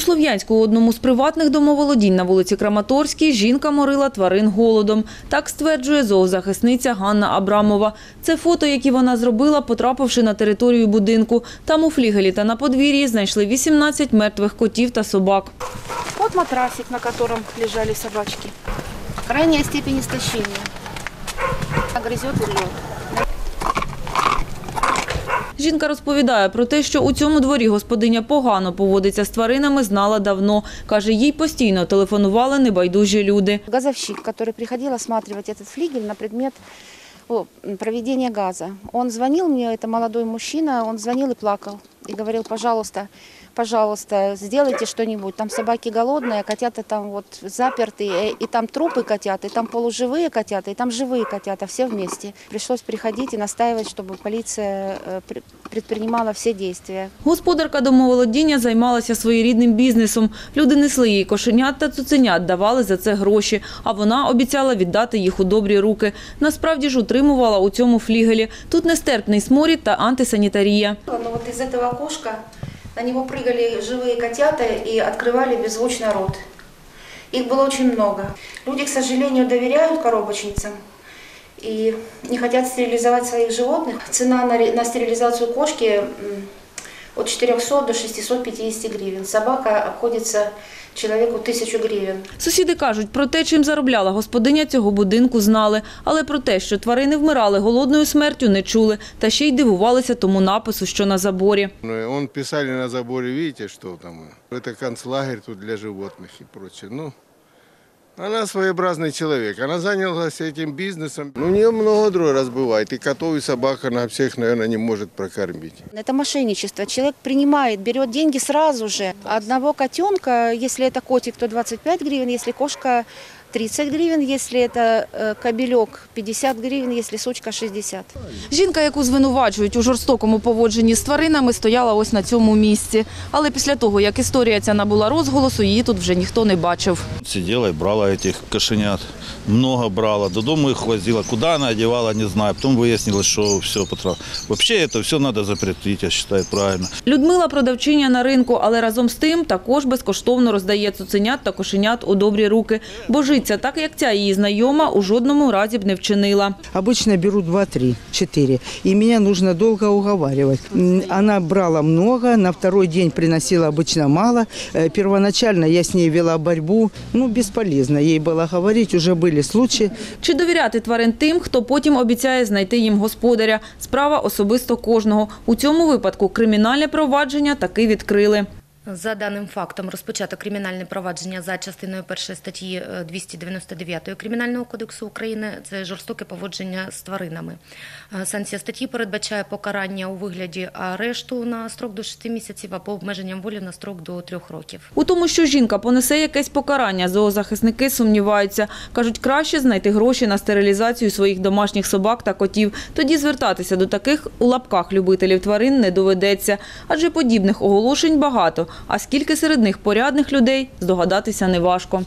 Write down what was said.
У Слов'янську у одному з приватних домоволодінь на вулиці Краматорській жінка морила тварин голодом. Так стверджує зоозахисниця Ганна Абрамова. Це фото, які вона зробила, потрапивши на територію будинку. Там у флігелі та на подвір'ї знайшли 18 мертвих котів та собак. Вот матрасик, на котором лежали собачки. Крайняя степень истощения. Грызет и рвет. Жінка розповідає про те, що у цьому дворі господиня погано поводиться з тваринами, знала давно. Каже, їй постійно телефонували небайдужі люди. Газовщик, который приходил осматривать этот флигель на предмет о, м, проведения газа. Он звонил мне, это молодой мужчина, он звонил и плакал. И говорил, пожалуйста, пожалуйста, сделайте что-нибудь. Там собаки голодные, а котята там вот заперты, э, и там трупы котят, и там полуживые котята, и там живые котята, все вместе. Пришлось приходить и настаивать, чтобы полиция э, пр- предпринимала все действия. Господарка домоволодіння займалася своєрідним бізнесом. Люди несли їй кошенят та цуценят, давали за це гроші, а вона обіцяла віддати їх у добрі руки. Насправді ж утримувала у цьому флігелі. Тут нестерпний сморід та антисанітарія. Но вот из этого окошка на него прыгали живые котята и открывали беззвучно рот. Их было очень много. Люди, к сожалению, доверяют коробочницам и не хотят стерилизовать своих животных. Цена на, на стерилизацию кошки от 400 до 650 гривен. Собака обходится человеку 1000 гривен. Сусіди кажуть, про те, чим заробляла господиня цього будинку, знали. Але про те, що тварини вмирали голодною смертю, не чули. Та ще й дивувалися тому напису, що на заборі. Ну, Он писали на заборе, видите, что там? Это концлагерь тут для животных и прочее. Ну, она своеобразный человек. Она занялась этим бизнесом. Ну, у нее много дров раз бывает. И котов, и собак она всех, наверное, не может прокормить. Это мошенничество. Человек принимает, берет деньги сразу же. Одного котенка, если это котик, то 25 гривен, если кошка 30 гривен, если это э, кобелек 50 гривен, если сучка 60. Жінка, яку звинувачують у жорстокому поводженні з тваринами, стояла ось на цьому місці. Але після того, як історія ця набула розголосу, її тут вже ніхто не бачив. Сидела и брала этих кошенят. Много брала. До дома их возила. Куда она одевала, не знаю. Потом выяснилось, что все потратила. Вообще это все надо запретить, я считаю, правильно. Людмила продавчиня на ринку, але разом з тим також безкоштовно роздає цуценят та кошенят у добрі руки. Божиться, так як ця її знайома, у жодному разі б не вчинила. Обычно беру 2, 3, 4. И меня нужно долго уговаривать. М, Она брала много, на второй день приносила обычно мало. Э, Первоначально я с ней вела борьбу. Ну, бесполезно ей было говорить. Уже были случаи, Чи довіряти тварин тим, хто потім обіцяє знайти їм господаря? Справа особисто кожного. У цьому випадку кримінальне провадження таки відкрили. За даним фактом розпочато кримінальне провадження за частиною першої статті е, 299 Кримінального кодексу України. Це жорстоке поводження з тваринами. Е, Санкція статті передбачає покарання у вигляді арешту на строк до 6 місяців або обмеженням волі на строк до 3 років. У тому, що жінка понесе якесь покарання, зоозахисники сумніваються. Кажуть, краще знайти гроші на стерилізацію своїх домашніх собак та котів. Тоді звертатися до таких у лапках любителів тварин не доведеться. Адже подібних оголошень багато. А скільки серед них порядних людей, здогадатися неважко.